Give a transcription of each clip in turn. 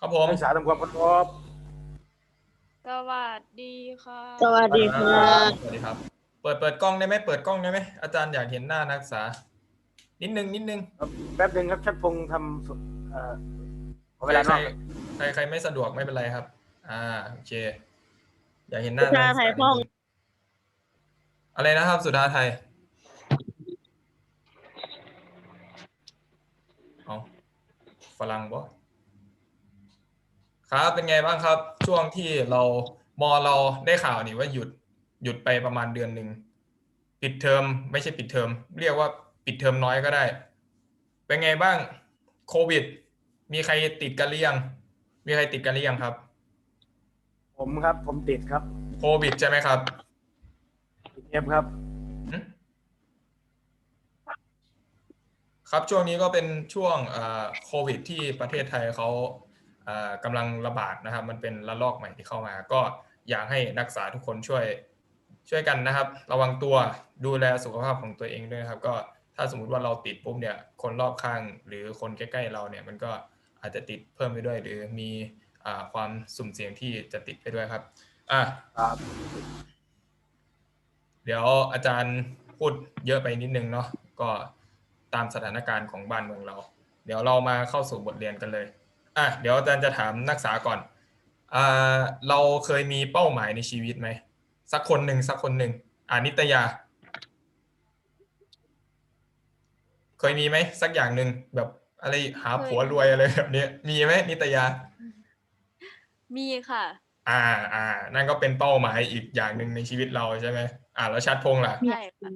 ครับผมนักศึกษาทำความเคารพสวัสดีค่ะ สวัสดีค่ะสวัสดีครับ เปิดเปิดกล้องได้ไหมเปิดกล้องได้ไหมอาจารย์อยากเห็นหน้านักศึกษา นิดนึงนิดนึงแป๊บหนึ่งครับชัดพงษ์ทำสุเอ่อขอเวลาใคนรอกใครใครไม่สะดวกไม่เป็นไรครับ อ่าโอเค อยากเห็นหน้าสุดานักศึกษไทยพ่องอะไรนะครับ สุดาไทยเอาฝรั่งบ่ ครับเป็นไงบ้างครับ ช่วงที่เรามอเราได้ข่าวนี่ว่าหยุดหยุดไปประมาณเดือนหนึ่งปิดเทอมไม่ใช่ปิดเทอมเรียกว่าปิดเทอมน้อยก็ได้ เป็นไงบ้างโควิด มีใครติดกันหรือยังมีใครติดกันหรือยังครับ ผมครับ ผมติดครับโควิดใช่ไหมครับติดเอฟครับหึครับช่วงนี้ก็เป็นช่วงเอ่อโควิด ที่ประเทศไทยเขาเอ่อ กำลังระบาดนะครับ มันเป็นระลอกใหม่ที่เข้ามา ก็อยากให้นักศึกษาทุกคนช่วยช่วยกันนะครับ ระวังตัวดูแลสุขภาพของตัวเองด้วยครับก็ถ้าสมมุติว่าเราติดปุ๊บเนี่ยคนรอบข้างหรือคนใกล้ๆเราเนี่ยมันก็อาจจะติดเพิ่มไปด้วย หรือมีอความสุ่มเสี่ยงที่จะติดไปด้วยครับอะเดี๋ยวอาจารย์พูดเยอะไปนิดนึงเนาะก็ตามสถานการณ์ของบ้านเมืองเรา เดี๋ยวเรามาเข้าสู่บทเรียนกันเลย อะเดี๋ยวอาจารย์จะถามนักศึกษาก่อนอ่าเราเคยมีเป้าหมายในชีวิตไหมสักคนหนึ่งสักคนหนึ่งอ่านิตยา เคยมีไหมสักอย่างหนึ่งแบบอะไรหาผัวรวยอะไรแบบเนี้ยมีไหมนิตยา มีค่ะ อ่าอ่า นั่นก็เป็นเป้าหมายอีกอย่างหนึ่งในชีวิตเราใช่ไหมอ่าแล้วชัดพงษ์ล่ะใช่ค่ะ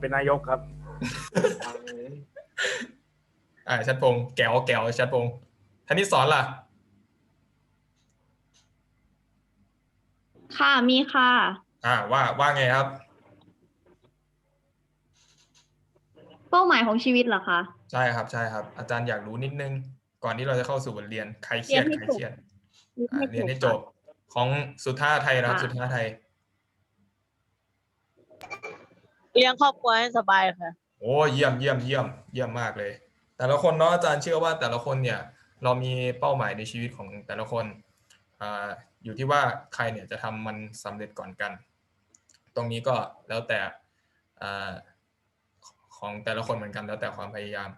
เป็นนายกครับ อ่าชัดพงษ์แก้วแก้วชัดพงษ์ ธนิสอนล่ะ ค่ะมีค่ะ อ่าว่าว่าไงครับ เป้าหมายของชีวิตเหรอคะ ใช่ครับใช่ครับ อาจารย์อยากรู้นิดนึง ก่อนที่เราจะเข้าสู่บทเรียนใครเครียดเรียนใครให้จบเครียดอ่าเรียนให้จบของสุธาไทยนะครับค่ะสุธาไทย เลี้ยงครอบครัวให้สบายค่ะ โอ้เยี่ยมเยี่ยมเยี่ยมเยี่ยมมากเลย แต่ละคนเนาะอาจารย์เชื่อว่าแต่ละคนเนี่ย เรามีเป้าหมายในชีวิตของแต่ละคนออยู่ที่ว่าใครเนี่ยจะทำมันสำเร็จก่อนกัน ตรงนี้ก็แล้วแต่ของแต่ละคนเหมือนกันแล้วแต่ความพยายาม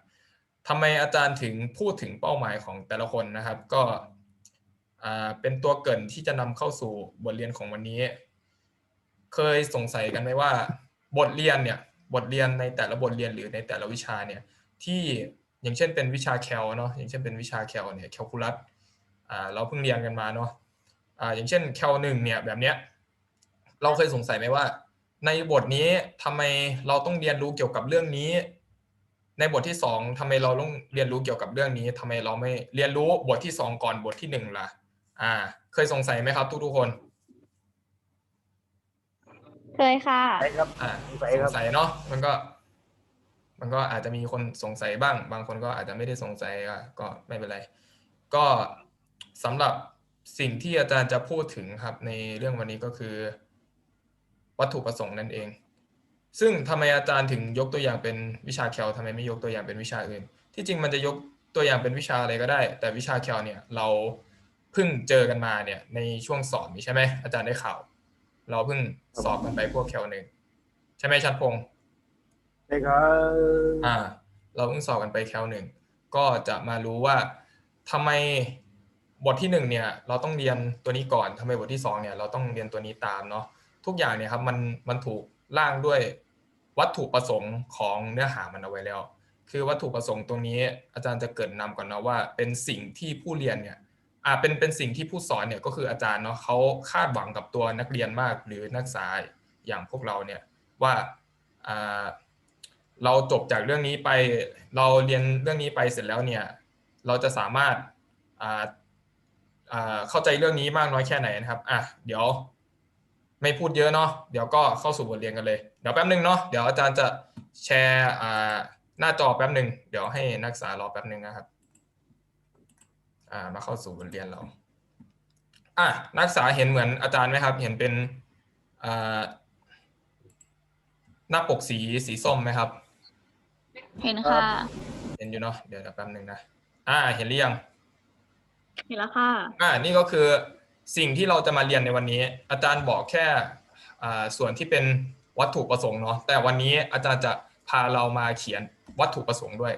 ทำไมอาจารย์ถึงพูดถึงเป้าหมายของแต่ละคนนะครับ ก็เป็นตัวเกินที่จะนำเข้าสู่บทเรียนของวันนี้ เคยสงสัยกันไหมว่า บทเรียนเนี่ยบทเรียนในแต่ละบทเรียนหรือในแต่ละวิชาเนี่ยที่ อย่างเช่นเป็นวิชาแคลเนาะอย่างเช่นเป็นวิชาแคลเนี่ยแคลคูลัสอ่าเราเพิ่งเรียนกันมาเนาะอ่าอย่างเช่นแคลหนึ่งเนี่ยแบบเนี้ยเราเคยสงสัยไหมว่า ในบทนี้ทำไมเราต้องเรียนรู้เกี่ยวกับเรื่องนี้ ในบทที่สองทำไมเราต้องเรียนรู้เกี่ยวกับเรื่องนี้ทำไมเราไม่เรียนรู้บทที่สองก่อนบทที่หนึ่งล่ะอ่า เคยสงสัยไหมครับทุกๆคนเคยค่ะใช่ครับอ่าสงสัยสครังบสัยเนาะมันก็ มันก็อาจจะมีคนสงสัยบ้าง บางคนก็อาจจะไม่ได้สงสัยก็ไม่เป็นไร ก็สำหรับสิ่งที่อาจารย์จะพูดถึงครับในเรื่องวันนี้ก็คือ วัตถุประสงค์นั่นเอง ซึ่งทำไมอาจารย์ถึงยกตัวอย่างเป็นวิชาแคลทำไมไม่ยกตัวอย่างเป็นวิชาอื่น ที่จริงมันจะยกตัวอย่างเป็นวิชาอะไรก็ได้ แต่วิชาแคลเนี่ยเราเพิ่งเจอกันมาเนี่ยในช่วงสอบนี้ใช่ไหมอาจารย์ได้ข่าว เราเพิ่งสอบกันไปพวกแคลหนึ่งใช่ไหมชัดพงษ์ ใช่ครับอ่า เราเพิ่งสอบกันไปแคลหนึ่งก็จะมารู้ว่าทำไมบทที่หนึ่งเนี่ย เราต้องเรียนตัวนี้ก่อนทำไมบทที่สองเนี่ยเราต้องเรียนตัวนี้ตามเนาะทุกอย่างเนี่ยครับมันมันถูกร่างด้วยวัตถุประสงค์ของเนื้อหามันเอาไว้แล้ว คือวัตถุประสงค์ตรงนี้ อาจารย์จะเกิดนำก่อนนะว่า เป็นสิ่งที่ผู้เรียนเนี่ยอ่าเป็นเป็นสิ่งที่ผู้สอนเนี่ยก็คืออาจารย์เนาะเขาคาดหวังกับตัวนักเรียนมาก หรือนักศึกษาอย่างพวกเราเนี่ยว่าอ่า เราจบจากเรื่องนี้ไป เราเรียนเรื่องนี้ไปเสร็จแล้วเนี่ย เราจะสามารถอ่าอ่าเข้าใจเรื่องนี้มากน้อยแค่ไหนนะครับ อะ เดี๋ยวไม่พูดเยอะเนาะ เดี๋ยวก็เข้าสู่บทเรียนกันเลย เดี๋ยวแป๊บนึงเนาะ เดี๋ยวอาจารย์จะแชร์อ่าหน้าจอแป๊บนึง เดี๋ยวให้นักศึกษารอแป๊บนึงนะครับ อ่า มาเข้าสู่บทเรียนเรา อะ นักศึกษาเห็นเหมือนอาจารย์ไหมครับ เห็นเป็นอ่าหน้าปกสีสีส้มไหมครับ เห็นค่ะ เห็นอยู่เนาะเดี๋ยวแป๊บนึงนะอ่า เห็นหรือยังเห็นแล้วค่ะ อ่านี่ก็คือสิ่งที่เราจะมาเรียนในวันนี้ อาจารย์บอกแค่อ่าส่วนที่เป็นวัตถุประสงค์เนาะแต่วันนี้อาจารย์จะพาเรามาเขียนวัตถุประสงค์ด้วย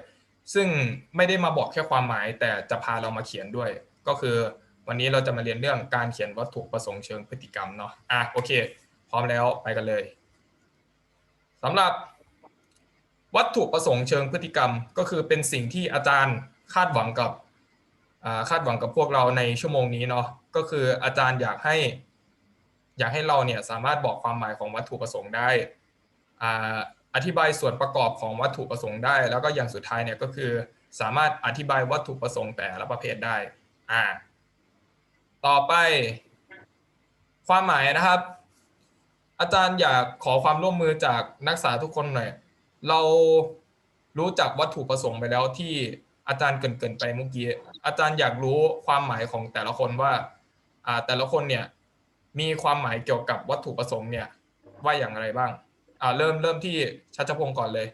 ซึ่งไม่ได้มาบอกแค่ความหมาย แต่จะพาเรามาเขียนด้วย ก็คือวันนี้เราจะมาเรียนเรื่องการเขียนวัตถุประสงค์เชิงพฤติกรรมเนาะอะโอเค พร้อมแล้วไปกันเลยสำหรับ วัตถุประสงค์เชิงพฤติกรรมก็คือเป็นสิ่งที่อาจารย์คาดหวังกับคาดหวังกับพวกเราในชั่วโมงนี้เนาะก็คืออาจารย์อยากให้ อยากให้เราเนี่ยสามารถบอกความหมายของวัตถุประสงค์ได้ออธิบายส่วนประกอบของวัตถุประสงค์ได้ แล้วก็อย่างสุดท้ายเนี่ยก็คือสามารถอธิบายวัตถุประสงค์แต่ละประเภทได้อ่าต่อไป ความหมายนะครับ อาจารย์อยากขอความร่วมมือจากนักศึกษาทุกคนหน่อย เรารู้จักวัตถุประสงค์ไปแล้วที่อาจารย์เกินๆไปเมื่อกี้ อาจารย์อยากรู้ความหมายของแต่ละคนว่า อ่าแต่ละคนเนี่ยมีความหมายเกี่ยวกับวัตถุประสงค์เนี่ยว่าอย่างไรบ้าง อ่าเริ่มเริ่มที่ชัชพงศ์ก่อนเลย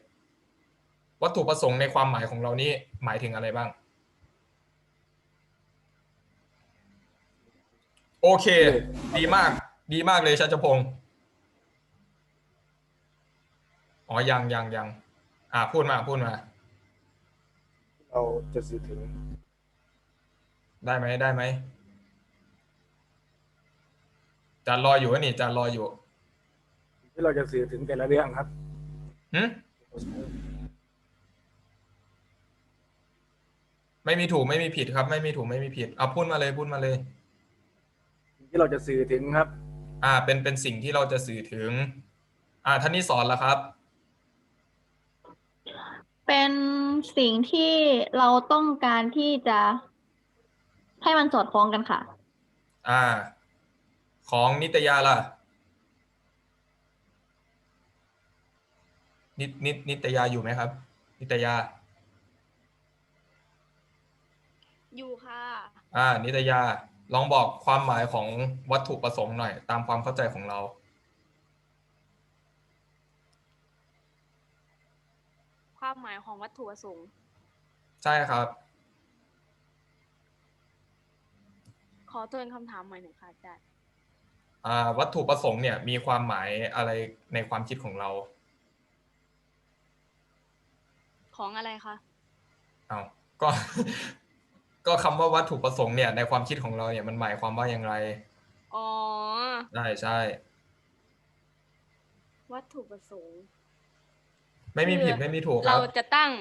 วัตถุประสงค์ในความหมายของเรานี่หมายถึงอะไรบ้าง โอเค ดีมาก ดีมากเลยชัชพงศ์ อ๋อยังยังยังอ่าพูดมาพูดมา เราจะสื่อถึงได้ไหมได้ไหมจานรออยู่วะนี่จานรออยู่ที่เราจะสื่อถึงแต่ละเรื่องครับหึไม่มีถูกไม่มีผิดครับ ไม่มีถูกไม่มีผิดเอาพูดมาเลยพูดมาเลย ที่เราจะสื่อถึงครับ อ่า เป็นเป็นสิ่งที่เราจะสื่อถึง อ่าท่านนี้สอนแล้วครับ เป็นสิ่งที่เราต้องการที่จะให้มันสอดคล้องกันค่ะ อ่า ของนิตยาล่ะ นินินิตยาอยู่ไหมครับ นิตยา อยู่ค่ะ อ่า นิตยา ลองบอกความหมายของวัตถุประสงค์หน่อย ตามความเข้าใจของเรา ความหมายของวัตถุประสงค์ ใช่ครับ ขอทวนคำถามใหม่หน่อยค่ะอาจารย์ อ่าวัตถุประสงค์เนี่ยมีความหมายอะไรในความคิดของเรา ของอะไรคะ เอาก็ ก็คำว่าวัตถุประสงค์เนี่ยในความคิดของเราเนี่ยมันหมายความว่าอย่างไรอ๋อ ใช่ใช่ วัตถุประสงค์ ไม่มีผิดคือไม่มีถูกคเรารับจะตั้ง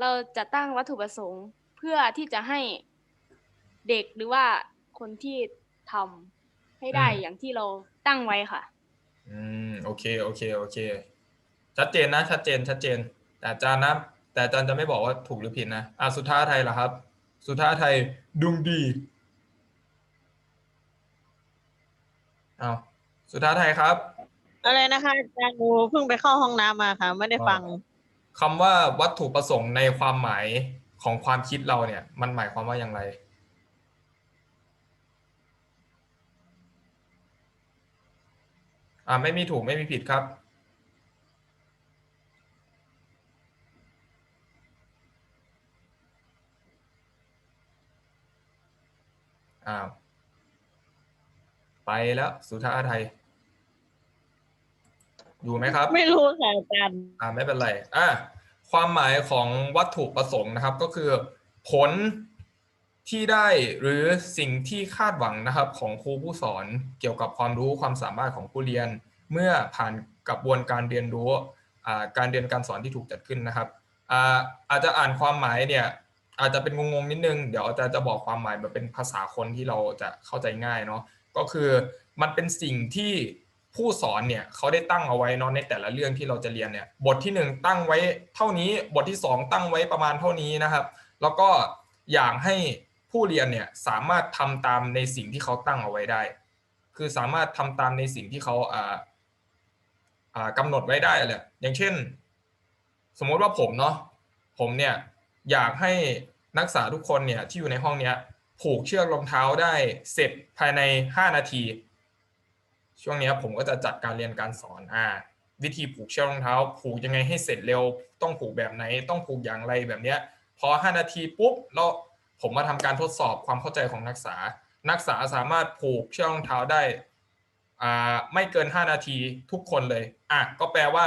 เราจะตั้งวัตถุประสงค์ เพื่อที่จะให้เด็กหรือว่าคนที่ทำให้ได้อืม อย่างที่เราตั้งไว้ค่ะ อืมโอเคโอเคโอเค ชัดเจนนะ ชัดเจนชัดเจน แต่อาจารย์นะแต่อาจารย์จะไม่บอกว่าถูกหรือผิดนะอะสุธาไทยล่ะครับ สุธาไทยดุงดีเอาสุธาไทยครับ อะไรนะคะอาจารย์หนูเพิ่งไปเข้าห้องน้ำมาค่ะ ไม่ได้ฟัง คำว่าวัตถุประสงค์ในความหมายของความคิดเราเนี่ย มันหมายความว่าอย่างไร อ่าไม่มีถูกไม่มีผิดครับอ้าวไปแล้ว สุธาไทย อยู่ไหมครับ ไม่รู้ค่ะอาจารย์อ่าไม่เป็นไรอ่าความหมายของวัตถุประสงค์นะครับ ก็คือ ผลที่ได้หรือสิ่งที่คาดหวังนะครับ ของครูผู้สอนเกี่ยวกับความรู้ความสามารถของผู้เรียน เมื่อผ่านกระบวนการเรียนรู้อ่าการเรียนการสอนที่ถูกจัดขึ้นนะครับอ่าอาจจะอ่านความหมายเนี่ยอาจจะเป็นงงๆนิดนึง เดี๋ยวอาจารย์จะบอกความหมายแบบเป็นภาษาคนที่เราจะเข้าใจง่ายเนาะก็คือมันเป็นสิ่งที่ ผู้สอนเนี่ยเขาได้ตั้งเอาไว้เนาะในแต่ละเรื่องที่เราจะเรียนเนี่ยบทที่หนึ่งตั้งไว้เท่านี้บทที่สองตั้งไว้ประมาณเท่านี้นะครับ แล้วก็อยากให้ผู้เรียนเนี่ยสามารถทำตามในสิ่งที่เขาตั้งเอาไว้ได้ คือสามารถทำตามในสิ่งที่เขาอ่าอ่ากำหนดไว้ได้แหละอย่างเช่น สมมติว่าผมเนาะผมเนี่ยอยากให้นักศึกษาทุกคนเนี่ยที่อยู่ในห้องเนี้ยผูกเชือกรองเท้าได้เสร็จภายใน 5 นาที ช่วงนี้ผมก็จะจัดการเรียนการสอนอ่าวิธีผูกเชือกรองเท้า ผูกยังไงให้เสร็จเร็ว ต้องผูกแบบไหน ต้องผูกอย่างไรแบบเนี้ยพอ 5 นาทีปุ๊บเราพผมมาทำการทดสอบความเข้าใจของนักศึกษา นักศึกษาสามารถผูกเชือกรองเท้าได้อ่าไม่เกิน 5 นาทีทุกคนเลยอะก็แปลว่า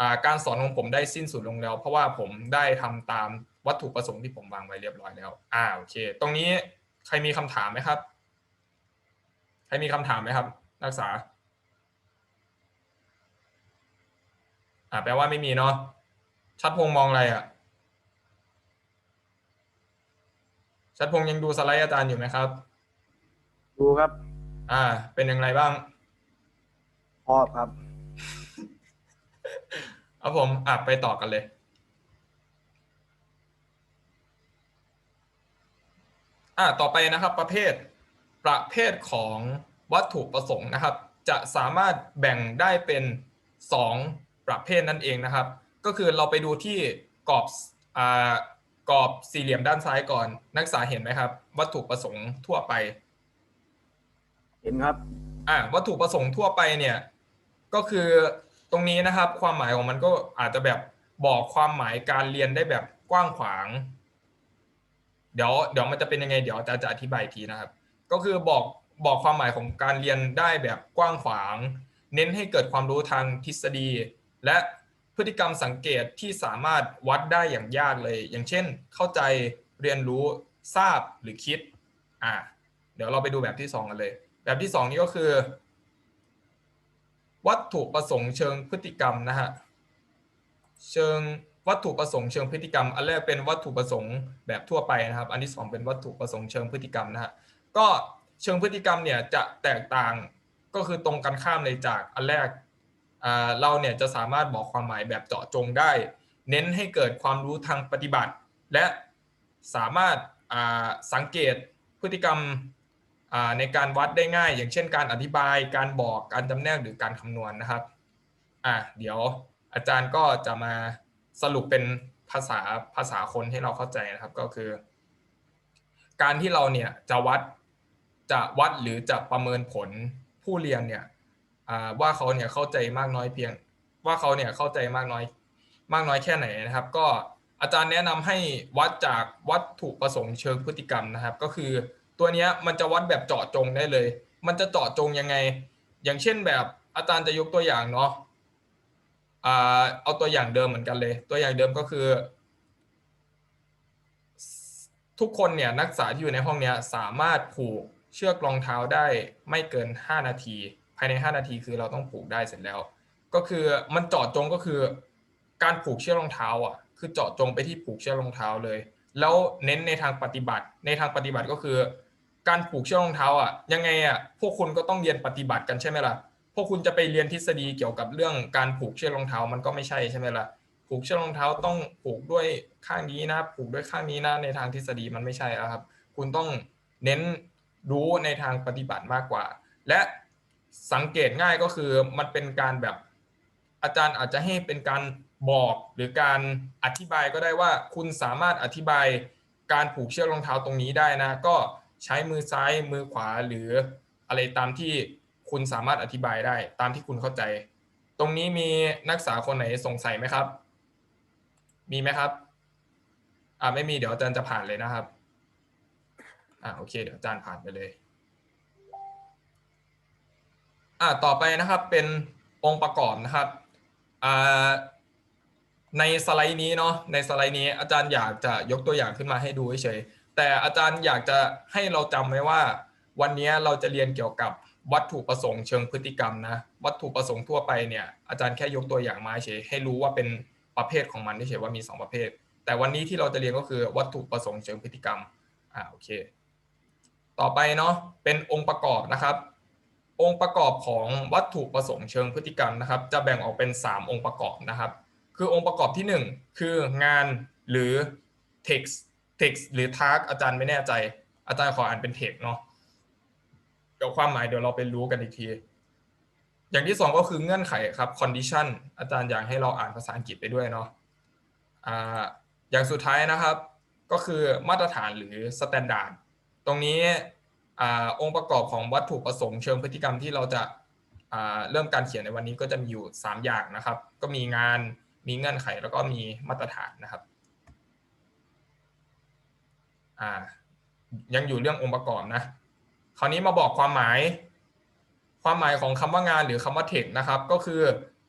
อ่าการสอนของผมได้สิ้นสุดลงแล้ว เพราะว่าผมได้ทำตามวัตถุประสงค์ที่ผมวางไว้เรียบร้อยแล้วอ่าโอเค ตรงนี้ใครมีคำถามไหมครับ ใครมีคำถามไหมครับ นักศึกษา อ่าแปลว่าไม่มีเนาะชัดพงษ์มองอะไรอะชัดพงษ์ยังดูสไลด์อาจารย์อยู่ไหมครับ ดูครับ อ่า เป็นอย่างไรบ้างชอบครับครับผมอะไปต่อกันเลย อะต่อไปนะครับ ประเภท ประเภทของวัตถุประสงค์นะครับ จะสามารถแบ่งได้เป็น 2 ประเภทนั่นเองนะครับ ก็คือเราไปดูที่กรอบอ่ากรอบสี่เหลี่ยมด้านซ้ายก่อน นักศึกษาเห็นไหมครับ วัตถุประสงค์ทั่วไป เห็นครับอ่าวัตถุประสงค์ทั่วไปเนี่ยก็คือตรงนี้นะครับความหมายของมันก็อาจจะแบบบอกความหมายการเรียนได้แบบกว้างขวาง เดี๋ยวเดี๋ยวมันจะเป็นยังไง เดี๋ยวอาจารย์จะอธิบายอีกทีนะครับ ก็คือบอกบอกความหมายของการเรียนได้แบบกว้างขวาง เน้นให้เกิดความรู้ทางทฤษฎี และพฤติกรรมสังเกตที่สามารถวัดได้อย่างยากเลย อย่างเช่น เข้าใจเรียนรู้ทราบหรือคิดอ่าเดี๋ยวเราไปดูแบบที่สองกันเลย แบบที่สองนี้ก็คือ วัตถุประสงค์เชิงพฤติกรรมนะฮะเชิงวัตถุประสงค์เชิงพฤติกรรม อันแรกเป็นวัตถุประสงค์แบบทั่วไปนะครับ อันที่สองเป็นวัตถุประสงค์เชิงพฤติกรรมนะฮะ ก็เชิงพฤติกรรมเนี่ยจะแตกต่างก็คือตรงกันข้ามเลยจากอันแรกเราเนี่ยจะสามารถบอกความหมายแบบเจาะจงได้ เน้นให้เกิดความรู้ทางปฏิบัติ และสามารถสังเกตพฤติกรรมในการวัดได้ง่าย อย่างเช่นการอธิบายการบอกการจำแนกหรือการคำนวณนะครับอะเดี๋ยวอาจารย์ก็จะมาสรุปเป็นภาษาภาษาคนให้เราเข้าใจนะครับก็คือ การที่เราเนี่ยจะวัด จะวัดหรือจะประเมินผลผู้เรียนเนี่ยว่าเขาเนี่ยเข้าใจมากน้อยเพียง ว่าเขาเนี่ยเข้าใจมากน้อย มากน้อยแค่ไหนนะครับ ก็อาจารย์แนะนำให้วัดจากวัตถุประสงค์เชิงพฤติกรรมนะครับ ก็คือตัวเนี้ยมันจะวัดแบบเจาะจงได้เลย มันจะเจาะจงยังไง อย่างเช่นแบบอาจารย์จะยกตัวอย่างเนาะเอาตัวอย่างเดิมเหมือนกันเลย ตัวอย่างเดิมก็คือ ทุกคนเนี่ยนักศึกษาที่อยู่ในห้องเนี้ยสามารถผูก เชือกรองเท้าได้ไม่เกิน 5 นาที ภายใน 5 นาทีคือเราต้องผูกได้เสร็จแล้ว ก็คือมันเจาะจงก็คือ การผูกเชือกรองเท้าอะ คือเจาะจงไปที่ผูกเชือกรองเท้าเลย แล้วเน้นในทางปฏิบัติ ในทางปฏิบัติก็คือ การผูกเชือกรองเท้าอะ ยังไงอะพวกคุณก็ต้องเรียนปฏิบัติกันใช่ไหมล่ะพวกคุณจะไปเรียนทฤษฎีเกี่ยวกับเรื่องการผูกเชือกรองเท้ามันก็ไม่ใช่ใช่ไหมล่ะผูกเชือกรองเท้าต้องผูกด้วยข้างนี้นะ ผูกด้วยข้างนี้นะในทางทฤษฎีมันไม่ใช่แล้วครับ คุณต้องเน้น รู้ในทางปฏิบัติมากกว่า และสังเกตง่ายก็คือมันเป็นการแบบอาจารย์อาจจะให้เป็นการบอกหรือการอธิบายก็ได้ว่าคุณสามารถอธิบายการผูกเชือกรองเท้าตรงนี้ได้นะ ก็ใช้มือซ้ายมือขวาหรืออะไรตามที่คุณสามารถอธิบายได้ ตามที่คุณเข้าใจ ตรงนี้มีนักศึกษาคนไหนสงสัยไหมครับ มีไหมครับ อ่าไม่มีเดี๋ยวอาจารย์จะผ่านเลยนะครับ อ่าโอเค เดี๋ยวอาจารย์ผ่านไปเลย อ่าต่อไปนะครับเป็นองค์ประกอบนะครับอ่าในสไลด์นี้เนาะในสไลด์นี้อาจารย์อยากจะยกตัวอย่างขึ้นมาให้ดูเฉยแต่อาจารย์อยากจะให้เราจำไว้ว่า วันนี้เราจะเรียนเกี่ยวกับวัตถุประสงค์เชิงพฤติกรรมนะวัตถุประสงค์ทั่วไปเนี่ยอาจารย์แค่ยกตัวอย่างมาเฉยให้รู้ว่าเป็นประเภทของมันเฉยว่ามีสองประเภท แต่วันนี้ที่เราจะเรียนก็คือวัตถุประสงค์เชิงพฤติกรรมอ่าโอเค ต่อไปเนาะเป็นองค์ประกอบนะครับ องค์ประกอบของวัตถุประสงค์เชิงพฤติกรรมนะครับ จะแบ่งออกเป็น 3 องค์ประกอบนะครับ คือองค์ประกอบที่ 1 คืองานหรือ text text หรือ task อาจารย์ไม่แน่ใจ อาจารย์ขออ่านเป็น text เนาะเดี๋ยวความหมายเดี๋ยวเราไปรู้กันอีกที อย่างที่สองก็คือเงื่อนไขครับ condition อาจารย์อยากให้เราอ่านภาษาอังกฤษไปด้วยเนาะออย่างสุดท้ายนะครับ ก็คือมาตรฐานหรือ standard ตรงนี้อองค์ประกอบของวัตถุประสงค์เชิงพฤติกรรมที่เราจะาเริ่มการเขียนในวันนี้ก็จะมีอยู่ 3 อย่างนะครับ ก็มีงานมีเงื่อนไขแล้วก็มีมาตรฐานนะครับยังอยู่เรื่ององค์ประกอบนะ คราวนี้มาบอกความหมาย ความหมายของคำว่างานหรือคำว่าเทคนะครับ ก็คือ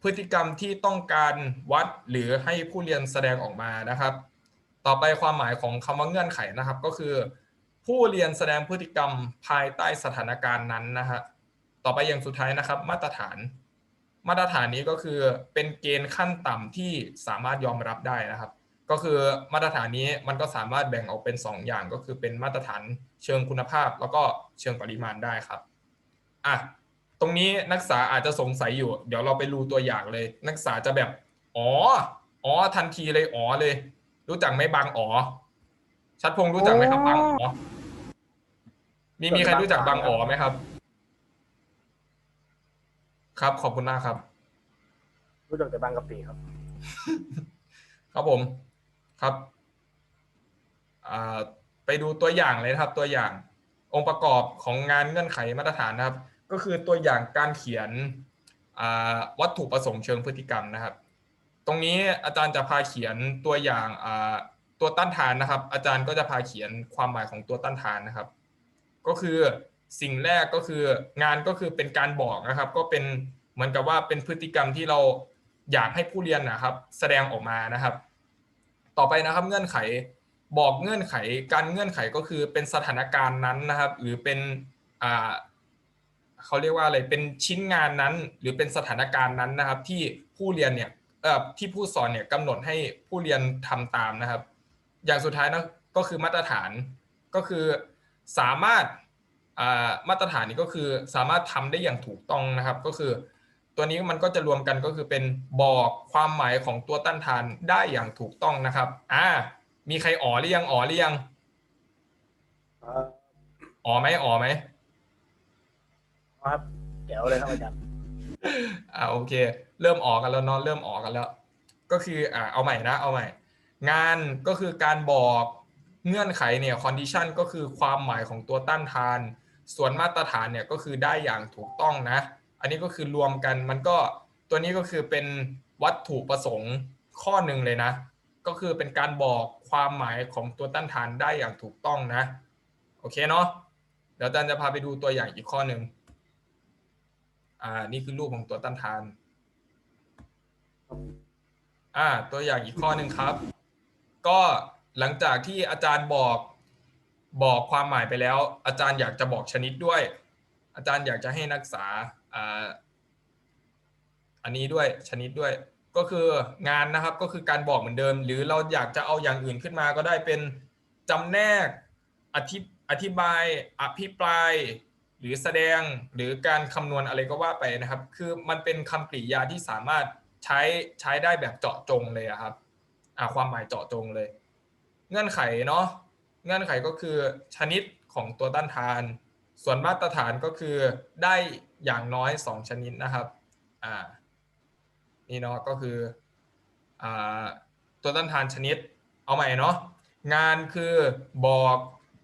พฤติกรรมที่ต้องการวัดหรือให้ผู้เรียนแสดงออกมานะครับ ต่อไปความหมายของคำว่าเงื่อนไขนะครับ ก็คือ ผู้เรียนแสดงพฤติกรรมภายใต้สถานการณ์นั้นนะฮะต่อไปอย่างสุดท้ายนะครับ มาตรฐาน มาตรฐานนี้ก็คือเป็นเกณฑ์ขั้นต่ำที่สามารถยอมรับได้นะครับ ก็คือมาตรฐานนี้มันก็สามารถแบ่งออกเป็น 2 อย่างก็คือเป็นมาตรฐานเชิงคุณภาพ แล้วก็เชิงปริมาณได้ครับอะตรงนี้นักศึกษาอาจจะสงสัยอยู่ เดี๋ยวเราไปดูตัวอย่างเลย นักศึกษาจะแบบอ๋ออ๋อทันทีเลยอ๋อเลย รู้จักไหมบางอ๋อชัดพงษ์รู้จักไหมครับบางอ๋อ มีมีใครรู้จักบางอ๋อไหมครับ ครับขอบคุณมากครับ รู้จักแต่บางกะปิครับ ครับผม ครับอ่าไปดูตัวอย่างเลยนะครับ ตัวอย่าง องค์ประกอบของงานเงื่อนไขมาตรฐานนะครับ ก็คือตัวอย่างการเขียนอ่าวัตถุประสงค์เชิงพฤติกรรมนะครับ ตรงนี้อาจารย์จะพาเขียนตัวอย่างอ่าตัวต้านทานนะครับ อาจารย์ก็จะพาเขียนความหมายของตัวต้านทานนะครับ ก็คือสิ่งแรกก็คืองานก็คือเป็นการบอกนะครับ ก็เป็นเหมือนกับว่าเป็นพฤติกรรมที่เราอยากให้ผู้เรียนนะครับ แสดงออกมานะครับ ต่อไปนะครับเงื่อนไขบอกเงื่อนไขการเงื่อนไขก็คือเป็นสถานการณ์นั้นนะครับ หรือเป็นอ่าเขาเรียกว่าอะไรเป็นชิ้นงานนั้น หรือเป็นสถานการณ์นั้นนะครับ ที่ผู้เรียนเนี่ยเอ่อที่ผู้สอนเนี่ยกำหนดให้ผู้เรียนทำตามนะครับ อย่างสุดท้ายนะก็คือมาตรฐานก็คือ สามารถอ่ามาตรฐานนี้ก็คือสามารถทำได้อย่างถูกต้องนะครับ ก็คือ ตัวนี้มันก็จะรวมกันก็คือเป็นบอกความหมายของตัวต้านทานได้อย่างถูกต้องนะครับอ่ามีใครอ๋อหรือยังอ๋อหรือยังเอ่ออ๋อไหมอ๋อไหมครับแจ๋วเลยครับอาจารย์อ่าโอเค เริ่มออกกันแล้วเนาะเริ่มออกกันแล้ว ก็คืออ่าเอาใหม่นะเอาใหม่ งานก็คือการบอก เงื่อนไขเนี่ย condition ก็คือความหมายของตัวต้านทาน ส่วนมาตรฐานเนี่ยก็คือได้อย่างถูกต้องนะ อันนี้ก็คือรวมกันมันก็ตัวนี้ก็คือเป็นวัตถุประสงค์ข้อหนึ่งเลยนะ ก็คือเป็นการบอกความหมายของตัวต้านทานได้อย่างถูกต้องนะ โอเคเนาะเดี๋ยวอาจารย์จะพาไปดูตัวอย่างอีกข้อหนึ่งอ่านี่คือรูปของตัวต้านทานอ่าตัวอย่างอีกข้อหนึ่งครับ ก็ หลังจากที่อาจารย์บอกบอกความหมายไปแล้ว อาจารย์อยากจะบอกชนิดด้วย อาจารย์อยากจะให้นักศึกษาอันนี้ด้วยชนิดด้วย ก็คืองานนะครับก็คือการบอกเหมือนเดิม หรือเราอยากจะเอาอย่างอื่นขึ้นมาก็ได้เป็นจำแนกอธิอธิบายอภิปราย หรือแสดงหรือการคำนวณอะไรก็ว่าไปนะครับ คือมันเป็นคำกริยาที่สามารถใช้ใช้ได้แบบเจาะจงเลยครับอ่าความหมายเจาะจงเลย เงื่อนไขเนาะเงื่อนไขก็คือชนิดของตัวต้านทาน ส่วนมาตรฐานก็คือได้อย่างน้อย 2 ชนิดนะครับอ่านี่เนาะก็คืออ่าตัวต้านทานชนิดเอาใหม่เนาะงานคือบอก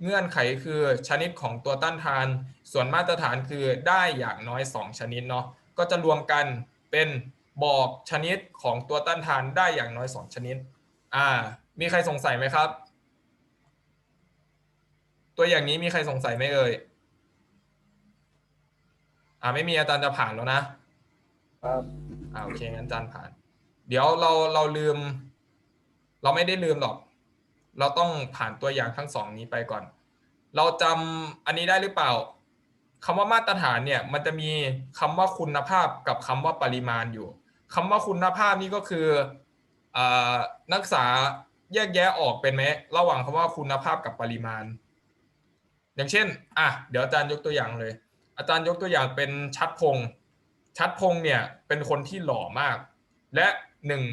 เงื่อนไขคือชนิดของตัวต้านทาน ส่วนมาตรฐานคือได้อย่างน้อย 2 ชนิดเนาะก็จะรวมกันเป็นบอกชนิดของตัวต้านทานได้อย่างน้อย 2 ชนิดอ่า มีใครสงสัยไหมครับ ตัวอย่างนี้มีใครสงสัยไหมเอ่ยอ่าไม่มีอาจารย์จะผ่านแล้วนะครับอ่าโอเคงั้นอาจารย์ผ่าน เดี๋ยวเราเราลืม เราไม่ได้ลืมหรอก เราต้องผ่านตัวอย่างทั้งสองนี้ไปก่อน เราจำอันนี้ได้หรือเปล่าคำว่ามาตรฐานเนี่ย มันจะมีคำว่าคุณภาพกับคำว่าปริมาณอยู่คำว่าคุณภาพนี่ก็คืออ่านักศึกษา แยกแยะออกเป็นไหมระหว่างคำว่าคุณภาพกับปริมาณ อย่างเช่น อะเดี๋ยวอาจารย์ยกตัวอย่างเลย อาจารย์ยกตัวอย่างเป็นชัดพงษ์ชัดพงษ์เนี่ยเป็นคนที่หล่อมาก และหนึ่ง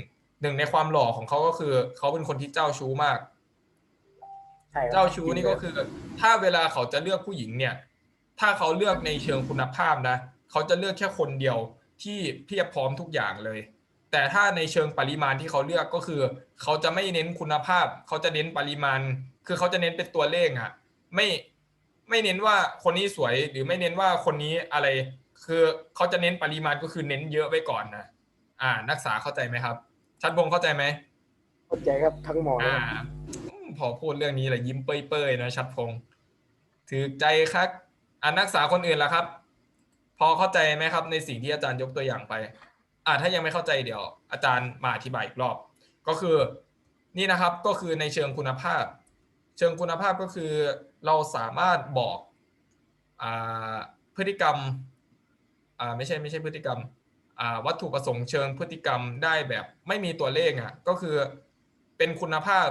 หนึ่งในความหล่อของเขาก็คือ เขาเป็นคนที่เจ้าชู้มากใช่ครับเจ้าชู้นี่ก็คือ ถ้าเวลาเขาจะเลือกผู้หญิงเนี่ย ถ้าเขาเลือกในเชิงคุณภาพนะ เขาจะเลือกแค่คนเดียวที่เพียบพร้อมทุกอย่างเลย แต่ถ้าในเชิงปริมาณที่เขาเลือกก็คือ เขาจะไม่เน้นคุณภาพ เขาจะเน้นปริมาณ คือเขาจะเน้นเป็นตัวเลขอะไม่ไม่เน้นว่าคนนี้สวยหรือไม่เน้นว่าคนนี้อะไร คือเขาจะเน้นปริมาณก็คือเน้นเยอะไว้ก่อนนะอ่า นักศึกษาเข้าใจไหมครับ ชัดพงษ์เข้าใจไหมเข้าใจครับทั้งหมอเลยอ่าครับอืมพอพูดเรื่องนี้เลยยิ้มเป้ยๆนะชัดพงศ์ถือใจครับอ่านักศึกษาคนอื่นล่ะครับ พอเข้าใจไหมครับ ในสิ่งที่อาจารย์ยกตัวอย่างไป อ่าถ้ายังไม่เข้าใจเดี๋ยว อาจารย์มาอธิบายอีกรอบ ก็คือนี่นะครับก็คือในเชิงคุณภาพ เชิงคุณภาพก็คือเราสามารถบอกอ่าพฤติกรรมอ่าไม่ใช่ไม่ใช่พฤติกรรมอ่าวัตถุประสงค์เชิงพฤติกรรมได้แบบไม่มีตัวเลขอะก็คือเป็นคุณภาพ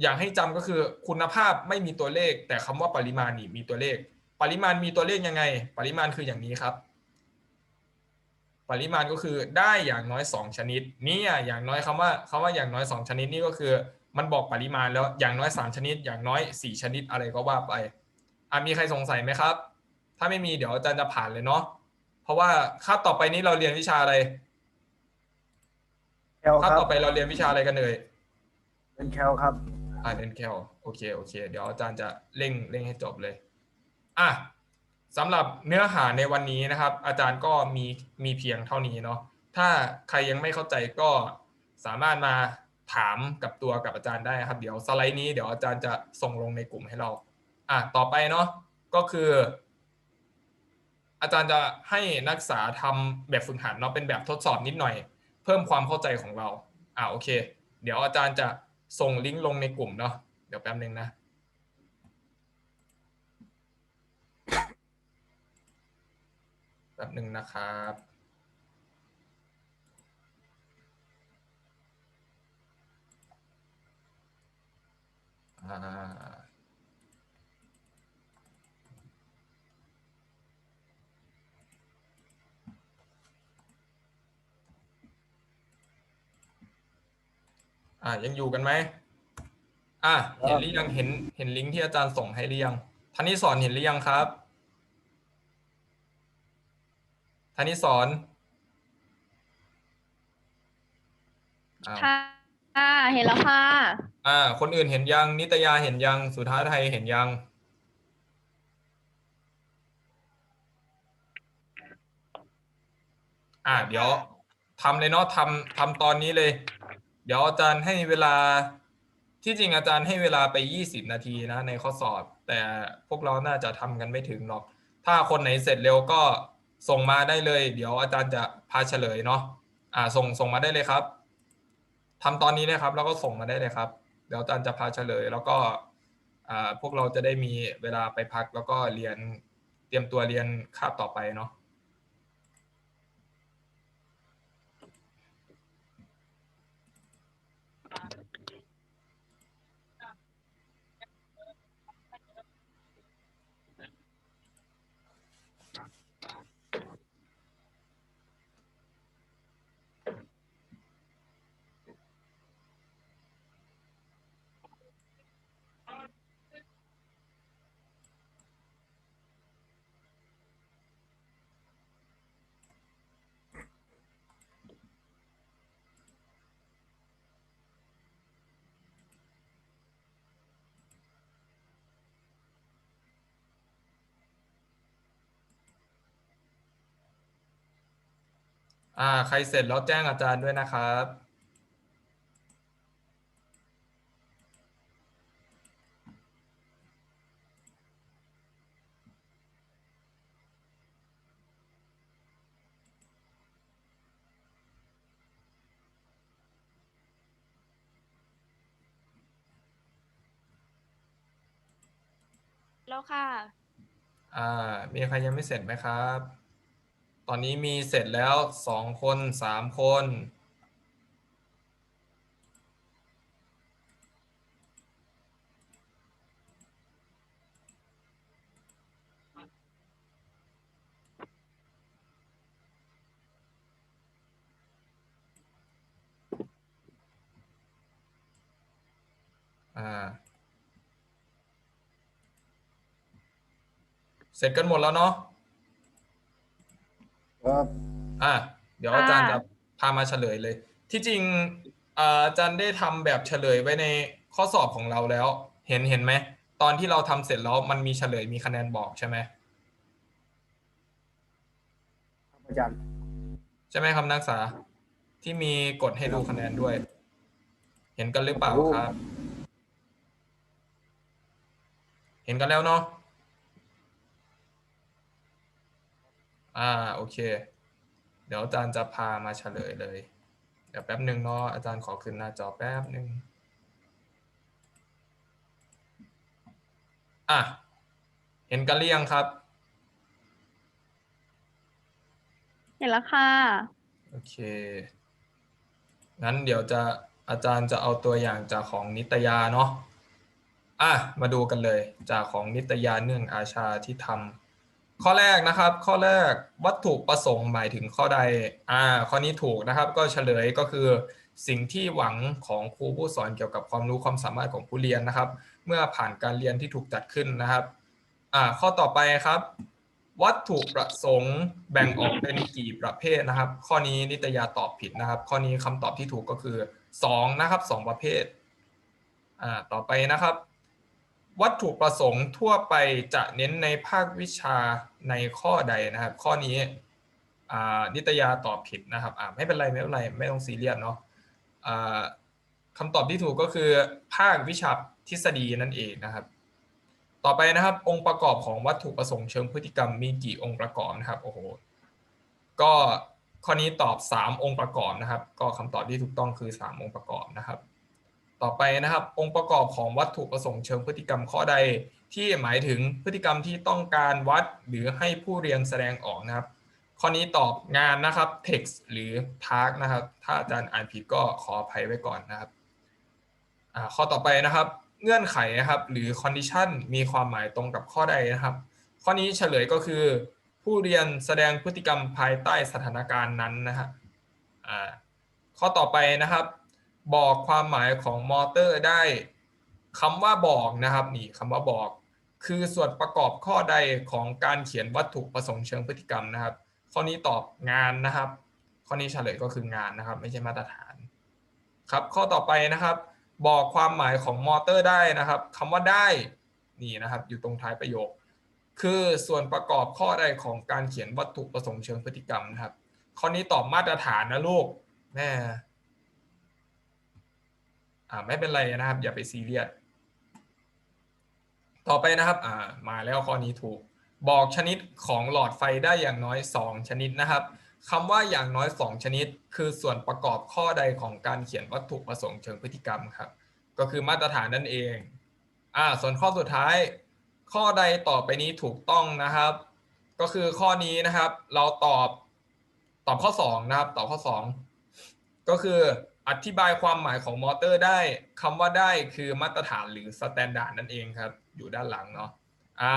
อย่างให้จำก็คือคุณภาพไม่มีตัวเลข แต่คำว่าปริมาณนี่มีตัวเลข ปริมาณมีตัวเลขยังไง ปริมาณคืออย่างนี้ครับ ปริมาณก็คือได้อย่างน้อยสองชนิดเนี่ยอย่างน้อยคำว่าคำว่าอย่างน้อยสองชนิดนี่ก็คือ มันบอกปริมาณแล้วอย่างน้อยสามชนิด อย่างน้อยสี่ชนิดอะไรก็ว่าไปอะมีใครสงสัยไหมครับ ถ้าไม่มีเดี๋ยวอาจารย์จะผ่านเลยเนาะเพราะว่าคาบต่อไปนี้เราเรียนวิชาอะไรแคลคาบครับต่อไปเราเรียนวิชาอะไรกันเลยเป็นแคลครับอ่าเรียนแคลโอเคโอเค เดี๋ยวอาจารย์จะเร่งเร่งให้จบเลย อะ สำหรับเนื้อหาในวันนี้นะครับ อาจารย์ก็มีมีเพียงเท่านี้เนาะถ้าใครยังไม่เข้าใจก็สามารถมาถามกับตัวกับอาจารย์ได้ครับ เดี๋ยวสไลด์นี้เดี๋ยวอาจารย์จะส่งลงในกลุ่มให้เรา อะต่อไปเนาะก็คือ อาจารย์จะให้นักศึกษาทำแบบฝึกหัดเนาะเป็นแบบทดสอบนิดหน่อย เพิ่มความเข้าใจของเรา อ่าโอเค เดี๋ยวอาจารย์จะส่งลิงก์ลงในกลุ่มเนาะเดี๋ยวแป๊บนึงนะ แป๊บหนึ่งนะครับอ่าอ่ายังอยู่กันไหมอะเห็นหรือยังเห็นเห็นลิงก์ที่อาจารย์ส่งให้หรือยังท่านี้สอนเห็นหรือยังครับ ท่านี้สอนอ้าวค่ะเห็นแล้วค่ะ อ่า คนอื่นเห็นยัง นิตยาเห็นยัง สุธาไทยเห็นยัง อ่า เดี๋ยวทำเลยเนาะทำทำตอนนี้เลย เดี๋ยวอาจารย์ให้เวลา ที่จริงอาจารย์ให้เวลาไปยี่สิบนาทีนะในข้อสอบ แต่พวกเราน่าจะทำกันไม่ถึงหรอก ถ้าคนไหนเสร็จเร็วก็ ส่งมาได้เลย เดี๋ยวอาจารย์จะพาเฉลยเนาะอ่าส่งส่งมาได้เลยครับทำตอนนี้นะครับ แล้วก็ส่งมาได้เลยครับ เดี๋ยวอาจารย์จะพาเฉลย แล้วก็อ่าพวกเราจะได้มีเวลาไปพักแล้วก็เรียนเตรียมตัวเรียนคาบต่อไปเนาะ อ่า ใครเสร็จแล้วแจ้งอาจารย์ด้วยนะครับแล้วค่ะ อ่า มีใครยังไม่เสร็จไหมครับ ตอนนี้มีเสร็จแล้วสองคนสามคน อ่า เสร็จกันหมดแล้วเนาะ ครับ อะเดี๋ยวอาจารย์จะค่ะพามาเฉลยเลย ที่จริงอ่าอาจารย์ได้ทำแบบเฉลยไว้ในข้อสอบของเราแล้ว เห็นเห็นไหมตอนที่เราทำเสร็จแล้วมันมีเฉลยมีคะแนนบอกใช่ไหมอาจารย์ ใช่ไหมครับนักศึกษาที่มีกดให้ดูคะแนนด้วย เห็นกันหรือเปล่าครับ เห็นกันแล้วเนาะ อ่าโอเค เดี๋ยวอาจารย์จะพามาเฉลยเลย เดี๋ยวแป๊บหนึ่งเนาะอาจารย์ขอขึ้นหน้าจอแป๊บหนึ่งอะเห็นกันหรือยังครับ เห็นแล้วค่ะ โอเค งั้นเดี๋ยวจะอาจารย์จะเอาตัวอย่างจากของนิตยาเนาะอะมาดูกันเลย จากของนิตยาเนื่องอาชาที่ทำ ข้อแรกนะครับ ข้อแรกวัตถุประสงค์หมายถึงข้อใดอ่าข้อนี้ถูกนะครับ ก็เฉลยก็คือสิ่งที่หวังของครูผู้สอนเกี่ยวกับความรู้ความสามารถของผู้เรียนนะครับ เมื่อผ่านการเรียนที่ถูกจัดขึ้นนะครับอ่าข้อต่อไปครับ วัตถุประสงค์แบ่งออกเป็นกี่ประเภทนะครับ ข้อนี้นิตยาตอบผิดนะครับ ข้อนี้คำตอบที่ถูกก็คือสองนะครับสองประเภทอ่าต่อไปนะครับ วัตถุประสงค์ทั่วไปจะเน้นในภาควิชาในข้อใดนะครับ ข้อนี้นิตยาตอบผิดนะครับไม่เป็นไรไม่เป็นไรไม่ต้องซีเรียสเนาะคำตอบที่ถูกก็คือภาควิชาทฤษฎีนั่นเองนะครับ ต่อไปนะครับ องค์ประกอบของวัตถุประสงค์เชิงพฤติกรรมมีกี่องค์ประกอบนะครับโอ้โหก็ข้อนี้ตอบ 3 องค์ประกอบนะครับ ก็คำตอบที่ถูกต้องคือ 3 องค์ประกอบนะครับ ต่อไปนะครับ องค์ประกอบของวัตถุประสงค์เชิงพฤติกรรมข้อใด ที่หมายถึงพฤติกรรมที่ต้องการวัดหรือให้ผู้เรียนแสดงออกนะครับ ข้อนี้ตอบงานนะครับ text หรือ task นะครับ ถ้าอาจารย์อ่านผิดก็ขออภัยไว้ก่อนนะครับข้อต่อไปนะครับ เงื่อนไขนะครับ หรือ condition มีความหมายตรงกับข้อใดนะครับ ข้อนี้เฉลยก็คือ ผู้เรียนแสดงพฤติกรรมภายใต้สถานการณ์นั้นนะฮะข้อต่อไปนะครับ บอกความหมายของมอเตอร์ได้คำว่าบอกนะครับนี่คำว่าบอก คือส่วนประกอบข้อใดของการเขียนวัตถุประสงค์เชิงพฤติกรรมนะครับ ข้อนี้ตอบงานนะครับ ข้อนี้เฉลยก็คืองานนะครับ ไม่ใช่มาตรฐานครับ ข้อต่อไปนะครับ บอกความหมายของมอเตอร์ได้นะครับคำว่าได้นี่นะครับ อยู่ตรงท้ายประโยค คือส่วนประกอบข้อใดของการเขียนวัตถุประสงค์เชิงพฤติกรรมนะครับ ข้อนี้ตอบมาตรฐานนะลูกแม่ อ่าไม่เป็นไรนะครับ อย่าไปซีเรียสต่อไปนะครับอ่ามาแล้วข้อนี้ถูก บอกชนิดของหลอดไฟได้อย่างน้อย 2 ชนิดนะครับคำว่าอย่างน้อย 2 ชนิด คือส่วนประกอบข้อใดของการเขียนวัตถุประสงค์เชิงพฤติกรรมครับ ก็คือมาตรฐานนั่นเองอ่าส่วนข้อสุดท้าย ข้อใดต่อไปนี้ถูกต้องนะครับ ก็คือข้อนี้นะครับ เราตอบตอบข้อ2นะครับตอบข้อ 2 ก็คือ อธิบายความหมายของมอเตอร์ได้คำว่าได้คือมาตรฐานหรือสแตนดาร์ดนั่นเองครับ อยู่ด้านหลังเนาะอ่า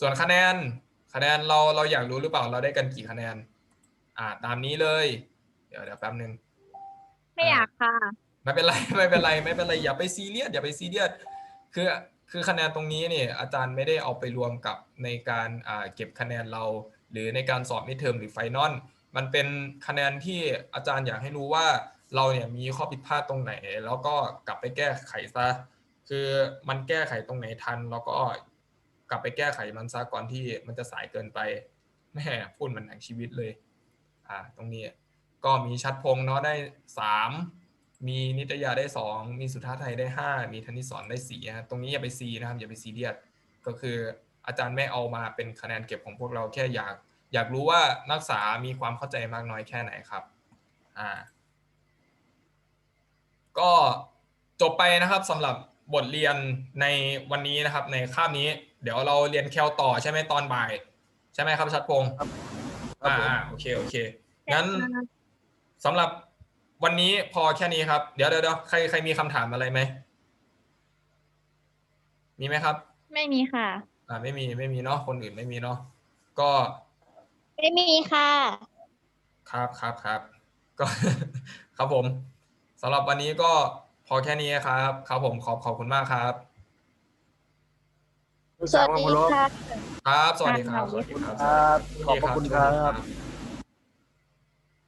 ส่วนคะแนนคะแนนเราเราอยากรู้หรือเปล่าเราได้กันกี่คะแนน อ่า ตามนี้เลย เดี๋ยวเดี๋ยวแป๊บหนึ่งไม่อยากค่ะ ไม่เป็นไรไม่เป็นไรไม่เป็นไรอย่าไปซีเรียสอย่าไปซีเรียสคือคือคะแนนตรงนี้เนี่ยอาจารย์ไม่ได้เอาไปรวมกับในการอ่าเก็บคะแนนเรา หรือในการสอบมิดเทอมหรือไฟนอลมันเป็นคะแนนที่อาจารย์อยากให้รู้ว่า เราเนี่ยมีข้อผิดพลาดตรงไหน แล้วก็กลับไปแก้ไขซะคือมันแก้ไขตรงไหนทัน แล้วก็กลับไปแก้ไขมันซะก่อนที่มันจะสายเกินไปแม่พูดมันหนังชีวิตเลย อ่า ตรงนี้ก็มีชัดพงษ์เนาะได้สามมีนิตยาได้สองมีสุทธาไทยได้ห้ามีธนิสรได้สี่นะตรงนี้อย่าไปซีนะครับอย่าไปซีเรียสก็คืออาจารย์ไม่เอามาเป็นคะแนนเก็บของพวกเราแค่อยาก อยากรู้ว่านักศึกษามีความเข้าใจมากน้อยแค่ไหนครับ อ่า ก็จบไปนะครับสำหรับบทเรียนในวันนี้นะครับ ในคาบนี้ เดี๋ยวเราเรียนแคลต่อใช่ไหมตอนบ่าย ใช่ไหมครับชัดพงษ์ครับอ่าผมอ่าโอเคโอเคงั้นสำหรับวันนี้พอแค่นี้ครับเดี๋ยวเดี๋ยวเดี๋ยวใครใครมีคำถามอะไรไหมมีไหมครับ ไม่มีค่ะ อ่าไม่มีไม่มีเนาะคนอื่นไม่มีเนาะก็ไม่มีค่ะ ครับครับครับก็ครับผม สำหรับวันนี้ก็พอแค่นี้ครับ ครับผมขอบขอบคุณมากครับนักศึกษาวังพลบครับ สวัสดีครับ สวัสดีครับครับขอบพระคุณครับสวัสดี